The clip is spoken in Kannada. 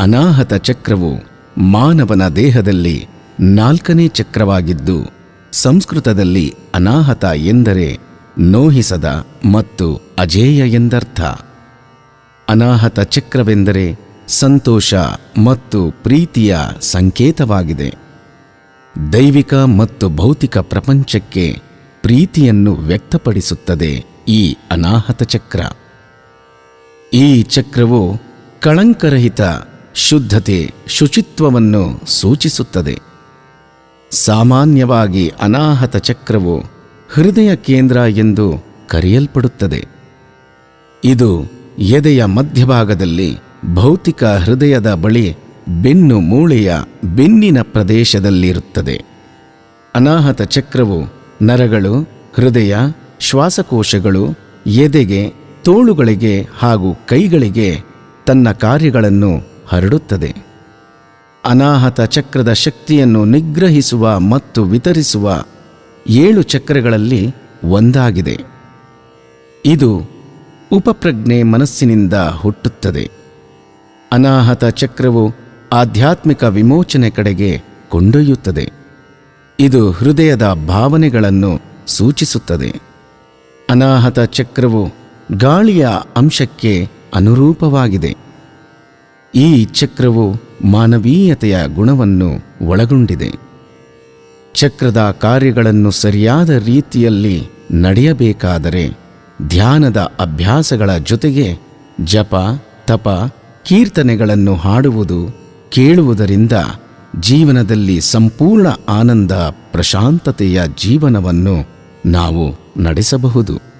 ಅನಾಹತ ಚಕ್ರವು ಮಾನವನ ದೇಹದಲ್ಲಿ ನಾಲ್ಕನೇ ಚಕ್ರವಾಗಿದ್ದು, ಸಂಸ್ಕೃತದಲ್ಲಿ ಅನಾಹತ ಎಂದರೆ ನೋಹಿಸದ ಮತ್ತು ಅಜೇಯ ಎಂದರ್ಥ. ಅನಾಹತ ಚಕ್ರವೆಂದರೆ ಸಂತೋಷ ಮತ್ತು ಪ್ರೀತಿಯ ಸಂಕೇತವಾಗಿದೆ. ದೈವಿಕ ಮತ್ತು ಭೌತಿಕ ಪ್ರಪಂಚಕ್ಕೆ ಪ್ರೀತಿಯನ್ನು ವ್ಯಕ್ತಪಡಿಸುತ್ತದೆ ಈ ಅನಾಹತ ಚಕ್ರ. ಈ ಚಕ್ರವು ಕಳಂಕರಹಿತ ಶುದ್ಧತೆ ಶುಚಿತ್ವವನ್ನು ಸೂಚಿಸುತ್ತದೆ. ಸಾಮಾನ್ಯವಾಗಿ ಅನಾಹತ ಚಕ್ರವು ಹೃದಯ ಕೇಂದ್ರ ಎಂದು ಕರೆಯಲ್ಪಡುತ್ತದೆ. ಇದು ಎದೆಯ ಮಧ್ಯಭಾಗದಲ್ಲಿ ಭೌತಿಕ ಹೃದಯದ ಬಳಿ ಬೆನ್ನು ಮೂಳೆಯ ಬೆನ್ನಿನ ಪ್ರದೇಶದಲ್ಲಿರುತ್ತದೆ. ಅನಾಹತ ಚಕ್ರವು ನರಗಳು, ಹೃದಯ, ಶ್ವಾಸಕೋಶಗಳು, ಎದೆಗೆ, ತೋಳುಗಳಿಗೆ ಹಾಗೂ ಕೈಗಳಿಗೆ ತನ್ನ ಕಾರ್ಯಗಳನ್ನು ಹರಡುತ್ತದೆ. ಅನಾಹತ ಚಕ್ರದ ಶಕ್ತಿಯನ್ನು ನಿಗ್ರಹಿಸುವ ಮತ್ತು ವಿತರಿಸುವ ಏಳು ಚಕ್ರಗಳಲ್ಲಿ ಒಂದಾಗಿದೆ. ಇದು ಉಪಪ್ರಜ್ಞೆ ಮನಸ್ಸಿನಿಂದ ಹುಟ್ಟುತ್ತದೆ. ಅನಾಹತ ಚಕ್ರವು ಆಧ್ಯಾತ್ಮಿಕ ವಿಮೋಚನೆ ಕಡೆಗೆ ಕೊಂಡೊಯ್ಯುತ್ತದೆ. ಇದು ಹೃದಯದ ಭಾವನೆಗಳನ್ನು ಸೂಚಿಸುತ್ತದೆ. ಅನಾಹತ ಚಕ್ರವು ಗಾಳಿಯ ಅಂಶಕ್ಕೆ ಅನುರೂಪವಾಗಿದೆ. ಈ ಚಕ್ರವು ಮಾನವೀಯತೆಯ ಗುಣವನ್ನು ಒಳಗೊಂಡಿದೆ. ಚಕ್ರದ ಕಾರ್ಯಗಳನ್ನು ಸರಿಯಾದ ರೀತಿಯಲ್ಲಿ ನಡೆಯಬೇಕಾದರೆ ಧ್ಯಾನದ ಅಭ್ಯಾಸಗಳ ಜೊತೆಗೆ ಜಪ, ತಪ, ಕೀರ್ತನೆಗಳನ್ನು ಹಾಡುವುದು, ಕೇಳುವುದರಿಂದ ಜೀವನದಲ್ಲಿ ಸಂಪೂರ್ಣ ಆನಂದ, ಪ್ರಶಾಂತತೆಯ ಜೀವನವನ್ನು ನಾವು ನಡೆಸಬಹುದು.